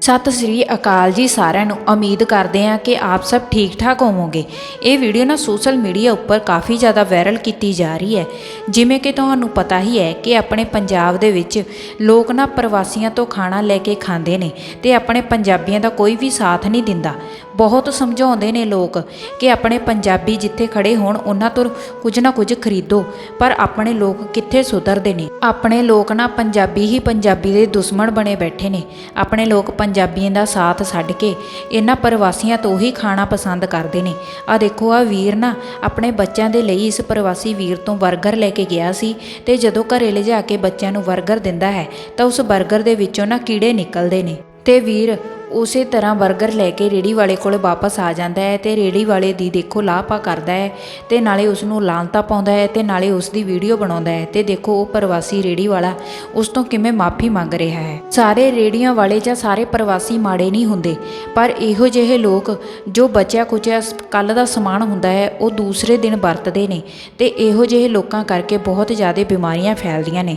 ਸਤਿ ਸ੍ਰੀ ਅਕਾਲ ਜੀ ਸਾਰਿਆਂ ਨੂੰ। ਉਮੀਦ ਕਰਦੇ ਹਾਂ ਕਿ ਆਪ ਸਭ ਠੀਕ ਠਾਕ ਹੋਵੋਗੇ। ਇਹ ਵੀਡੀਓ ਨਾ ਸੋਸ਼ਲ ਮੀਡੀਆ ਉੱਪਰ ਕਾਫੀ ਜ਼ਿਆਦਾ ਵਾਇਰਲ ਕੀਤੀ ਜਾ ਰਹੀ ਹੈ। ਜਿਵੇਂ ਕਿ ਤੁਹਾਨੂੰ ਪਤਾ ਹੀ ਹੈ ਕਿ ਆਪਣੇ ਪੰਜਾਬ ਦੇ ਵਿੱਚ ਲੋਕ ਨਾ ਪ੍ਰਵਾਸੀਆਂ ਤੋਂ ਖਾਣਾ ਲੈ ਕੇ ਖਾਂਦੇ ਨੇ ਤੇ ਆਪਣੇ ਪੰਜਾਬੀਆਂ ਦਾ ਕੋਈ ਵੀ ਸਾਥ ਨਹੀਂ ਦਿੰਦਾ। ਬਹੁਤ ਸਮਝਾਉਂਦੇ ਨੇ ਲੋਕ ਕਿ ਆਪਣੇ ਪੰਜਾਬੀ ਜਿੱਥੇ ਖੜੇ ਹੋਣ, ਉਹਨਾਂ ਤੋਂ ਕੁਝ ਨਾ ਕੁਝ ਖਰੀਦੋ, ਪਰ ਆਪਣੇ ਲੋਕ ਕਿੱਥੇ ਸੁਧਰਦੇ ਨੇ? ਆਪਣੇ ਲੋਕ ਨਾ ਪੰਜਾਬੀ ਹੀ ਪੰਜਾਬੀ ਦੇ ਦੁਸ਼ਮਣ ਬਣੇ ਬੈਠੇ ਨੇ। ਆਪਣੇ ਲੋਕ ਪੰਜਾਬੀਆਂ ਦਾ ਸਾਥ ਛੱਡ ਕੇ ਇਹਨਾਂ ਪ੍ਰਵਾਸੀਆਂ ਤੋਂ ਹੀ ਖਾਣਾ ਪਸੰਦ ਕਰਦੇ ਨੇ। ਆ ਦੇਖੋ ਆ ਵੀਰ ਨਾ ਆਪਣੇ ਬੱਚਿਆਂ ਦੇ ਲਈ ਇਸ ਪ੍ਰਵਾਸੀ ਵੀਰ ਤੋਂ 버ਗਰ ਲੈ ਕੇ ਗਿਆ ਸੀ ਤੇ ਜਦੋਂ ਘਰੇ ਲਿਜਾ ਕੇ ਬੱਚਿਆਂ ਨੂੰ 버ਗਰ ਦਿੰਦਾ ਹੈ ਤਾਂ ਉਸ 버ਗਰ ਦੇ ਵਿੱਚੋਂ ਨਾ ਕੀੜੇ ਨਿਕਲਦੇ ਨੇ। ਤੇ ਵੀਰ ਉਸੇ ਤਰ੍ਹਾਂ 버ਗਰ ਲੈ ਕੇ ਰੇੜੀ ਵਾਲੇ ਕੋਲ ਵਾਪਸ ਆ ਜਾਂਦਾ ਹੈ ਤੇ ਰੇੜੀ ਵਾਲੇ ਦੀ ਦੇਖੋ ਲਾਪਾ ਕਰਦਾ ਹੈ ਤੇ ਨਾਲੇ ਉਸ ਨੂੰ ਲਾਂਤਾ ਪਾਉਂਦਾ ਹੈ ਤੇ ਨਾਲੇ ਉਸ ਦੀ ਵੀਡੀਓ ਬਣਾਉਂਦਾ ਹੈ ਤੇ ਦੇਖੋ ਉਹ ਪ੍ਰਵਾਸੀ ਰੇੜੀ ਵਾਲਾ ਉਸ ਤੋਂ ਕਿਵੇਂ ਮਾਫੀ ਮੰਗ ਰਿਹਾ ਹੈ। ਸਾਰੇ ਰੇੜੀਆਂ ਵਾਲੇ ਜਾਂ ਸਾਰੇ ਪ੍ਰਵਾਸੀ ਮਾੜੇ ਨਹੀਂ ਹੁੰਦੇ, ਪਰ ਇਹੋ ਜਿਹੇ ਲੋਕ ਜੋ ਬਚਿਆ ਕੁਚਿਆ ਕੱਲ ਦਾ ਸਮਾਨ ਹੁੰਦਾ ਹੈ, ਉਹ ਦੂਸਰੇ ਦਿਨ ਵਰਤਦੇ ਨੇ ਤੇ ਇਹੋ ਜਿਹੇ ਲੋਕਾਂ ਕਰਕੇ ਬਹੁਤ ਜ਼ਿਆਦਾ ਬਿਮਾਰੀਆਂ ਫੈਲਦੀਆਂ ਨੇ।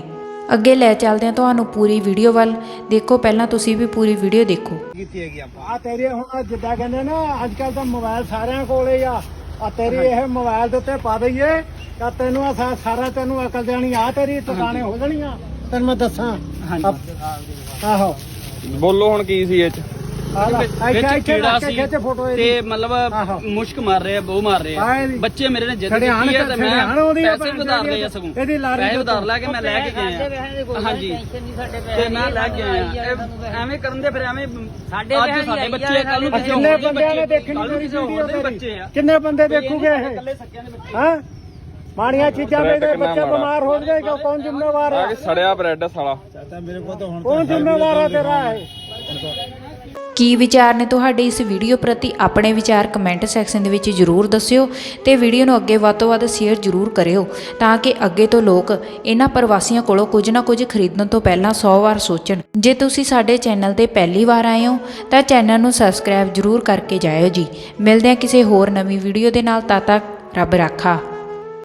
ਅੱਗੇ ਲੈ ਚੱਲਦੇ ਹਾਂ ਤੁਹਾਨੂੰ ਪੂਰੀ ਵੀਡੀਓ ਵੱਲ। ਦੇਖੋ ਪਹਿਲਾਂ ਤੁਸੀਂ ਵੀ ਪੂਰੀ ਵੀਡੀਓ ਦੇਖੋ। ਕੀਤੀ ਹੈਗੀ ਆਪਾਂ। ਆ ਤੇਰੇ ਹੁਣ ਜਿੱਦਾਂ ਕਹਿੰਦੇ ਨਾ ਅੱਜ ਕੱਲ ਤਾਂ ਮੋਬਾਈਲ ਸਾਰਿਆਂ ਕੋਲੇ ਆ। ਆ ਤੇਰੀ ਇਹ ਮੋਬਾਈਲ ਦੇ ਉੱਤੇ ਪਾ ਦਈਏ ਤਾਂ ਤੈਨੂੰ ਆ ਸਾ- ਸਾਰਾ ਤੈਨੂੰ ਅਕਲ ਦੇਣੀ ਆ। ਤੇਰੀ ਟਿਕਾਣੇ ਹੋ ਜਾਣੀਆਂ। ਤੈਨੂੰ ਮੈਂ ਦੱਸਾਂ। ਹਾਂਜੀ। ਆਹੋ। ਬੋਲੋ ਹੁਣ ਕੀ ਸੀ ਇਹ ਚ? ਵਿੱਚ ਕੀੜਾ ਸੀ ਖਿੱਚ ਫੋਟੋ ਤੇ ਇਹਦੀ ਮਤਲਬ ਆਹੋ। ਮੁਸ਼ਕ ਮਾਰ ਰਹੇ ਆ ਬਹੁ ਮਾਰ ਰਹੇ ਆਹ ਆ ਇਹਦੀ- ਬੱਚੇ ਮੇਰੇ ਨੇ ਜਿੱਦ ਛੜਿਆਣ ਕੀਤੀ ਹੈ ਤੇ ਮੈਂ ਛੜਿਆਣ ਉਹਦੀ ਆ ਪੈਸੇ ਭੈਣ ਵਧਾਰ ਚੋਦ ਲਏ ਆ ਸਗੋਂ। ਇਹਦੀ ਲਾਰੀ ਪੈਸੇ ਦੇ ਵਧਾਰ ਲੈ ਕੇ ਮੈਂ ਲੈ ਕੇ ਗਿਆ। ਹਾਂਜੀ। ਤੇ ਮੈਂ ਲੈ ਕੇ ਆਇਆ। ਇਹ ਐਵੇਂ ਕਰਨ ਦੇ ਫਿਰ ਐਵੇਂ ਸਾਡੇ ਅੱਜ ਸਾਡੇ ਬੱਚੇ ਕੱਲ ਨੂੰ ਕਿੰਨੇ ਬੰਦਿਆਂ ਨੇ ਦੇਖਣੀ ਕੱਲ ਤੇਰੀ? ਵੀਡੀਓ ਤੇਰੀ ਬੰਦੇ ਦੇਖੂਗੇ ਇਹ? ਹਾਂ? ਮਾੜੀਆਂ ਚੀਜ਼ਾਂ ਬੱਚੇ। ਬਿਮਾਰ ਹੋ ਜਾਣਗੇ ਕੌਣ ਜ਼ਿੰਮੇਵਾਰ ਆ? ਹੈ ਸੜਿਆ ਬ੍ਰੈਡ ਸਾਲਾ। ਕੌਣ ਜ਼ਿੰਮੇਵਾਰ ਹੈ ਤੇਰਾ ਇਹ? ਕੀ ਵਿਚਾਰ ਨੇ ਤੁਹਾਡੇ ਇਸ ਵੀਡੀਓ ਪ੍ਰਤੀ? ਆਪਣੇ ਵਿਚਾਰ ਕਮੈਂਟ ਸੈਕਸ਼ਨ ਦੇ ਵਿੱਚ ਜਰੂਰ ਦੱਸਿਓ ਤੇ ਵੀਡੀਓ ਨੂੰ ਅੱਗੇ ਵੱਧ ਤੋਂ ਵੱਧ ਸ਼ੇਅਰ ਜਰੂਰ ਕਰਿਓ ਤਾਂ ਕਿ ਅੱਗੇ ਤੋਂ ਲੋਕ ਇਹਨਾਂ ਪ੍ਰਵਾਸੀਆਂ ਕੋਲੋਂ ਕੁਝ ਨਾ ਕੁਝ ਖਰੀਦਣ ਤੋਂ ਪਹਿਲਾਂ 100 ਵਾਰ ਸੋਚਣ। ਜੇ ਤੁਸੀਂ ਸਾਡੇ ਚੈਨਲ ਤੇ ਪਹਿਲੀ ਵਾਰ ਆਏ ਹੋ ਤਾਂ ਚੈਨਲ ਨੂੰ ਸਬਸਕ੍ਰਾਈਬ ਜਰੂਰ ਕਰਕੇ ਜਾਇਓ ਜੀ। ਮਿਲਦੇ ਹਾਂ ਕਿਸੇ ਹੋਰ ਨਵੀਂ ਵੀਡੀਓ ਦੇ ਨਾਲ, ਤਦ ਤੱਕ ਰੱਬ ਰਾਖਾ।